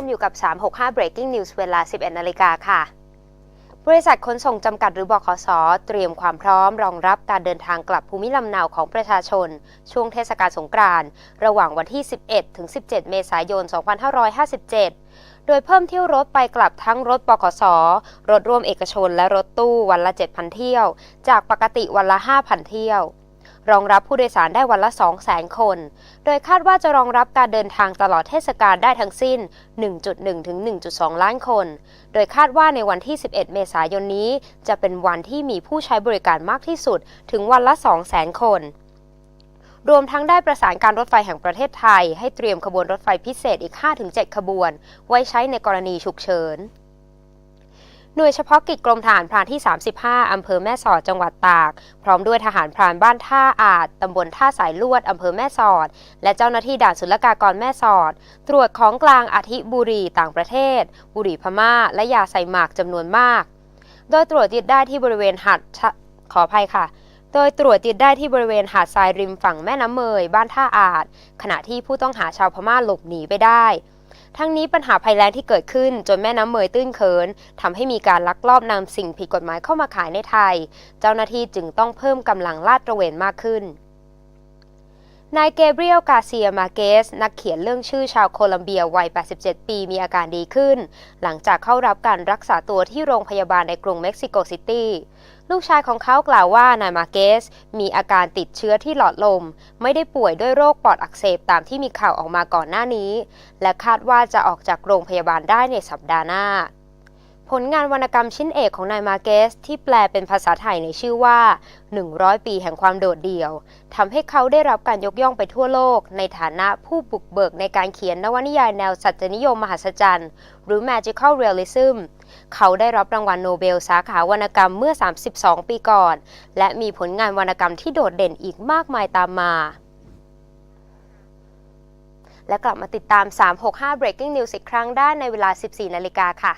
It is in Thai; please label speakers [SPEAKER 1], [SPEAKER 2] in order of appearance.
[SPEAKER 1] มอยู่กับ 365 Breaking News เวลา 11 นาฬิกาค่ะ บริษัทขนส่งจำกัดหรือบขส เตรียมความพร้อมรองรับการเดินทางกลับภูมิลำเนาของประชาชน ช่วงเทศกาลสงกรานต์ระหว่างวันที่ 11 ถึง 17 เมษายน 2557โดยเพิ่มเที่ยวรถไปกลับทั้งรถบขส รถร่วมเอกชนและรถตู้วันละ 7,000 เที่ยว จากปกติวันละ 5,000 เที่ยว รองรับผู้โดยสารได้วันละ 2 0 0 0 0คน โดยคาดว่าจะรองรับการเดินทางตลอดเทศกาลได้ทั้งสิ้น 1.1 ถึง 1.2 ล้านคน โดยคาดว่าในวันที่ 11 เมษายนนี้ จะเป็นวันที่มีผู้ใช้บริการมากที่สุดถึงวันละ 200,000 คนรวมทั้งได้ประสานการรถไฟแห่งประเทศไทย ให้เตรียมขบวนรถไฟพิเศษอีก 5-7 ขบวน ไว้ใช้ในกรณีฉุกเฉิน หน่วยเฉพาะกิจกรมทหารพรานที่ 35 อำเภอแม่สอด จังหวัดตาก พร้อมด้วยทหารพรานบ้านท่าอาจ ตำบลท่าสายลวด อำเภอแม่สอด และเจ้าหน้าที่ด่านศุลกากรแม่สอด ตรวจของกลางอาทิบุรีต่างประเทศ บุรีพม่า และยาใส่หมากจำนวนมาก โดยตรวจยึดได้ที่บริเวณหาดขออภัยค่ะโดยตรวจยึดได้ที่บริเวณหาดทรายริมฝั่งแม่น้ำเมย บ้านท่าอาจขณะที่ผู้ต้องหาชาวพม่าหลบหนีไปได้ ทั้งนี้ปัญหาภัยแล้งที่เกิดขึ้นจนแม่น้ำเมยตื้นเขินทำให้มีการลักลอบนำสิ่งผิดกฎหมายเข้ามาขายในไทย เจ้าหน้าที่จึงต้องเพิ่มกำลังลาดตระเวนมากขึ้นนายเกเบรียลกาเซียมาเกส นักเขียนเรื่องชื่อชาวโคลัมเบียวัย 87 ปีมีอาการดีขึ้น หลังจากเข้ารับการรักษาตัวที่โรงพยาบาลในกรุงเม็กซิโกซิตี้ ลูกชายของเขากล่าวว่านายมาเกส มีอาการติดเชื้อที่หลอดลม ไม่ได้ป่วยด้วยโรคปอดอักเสบตามที่มีข่าวออกมาก่อนหน้านี้ และคาดว่าจะออกจากโรงพยาบาลได้ในสัปดาห์หน้า ผลงานวรรณกรรมชิ้นเอกของนายมาเกส ที่แปลเป็นภาษาไทยในชื่อว่า 100 ปีแห่งความโดดเดี่ยวทำให้เขาได้รับการยกย่องไปทั่วโลก ในฐานะผู้บุกเบิกในการเขียนนวนิยายแนวสัจนิยมมหัศจรรย์ หรือ Magical Realism เขาได้รับรางวัลโนเบลสาขาวรรณกรรมเมื่อ 32 ปีก่อน และมีผลงานวรรณกรรมที่โดดเด่นอีกมากมายตามมาและกลับมาติดตาม 365 Breaking News อีกครั้งได้ในเวลา 14 นาฬิกาค่ะ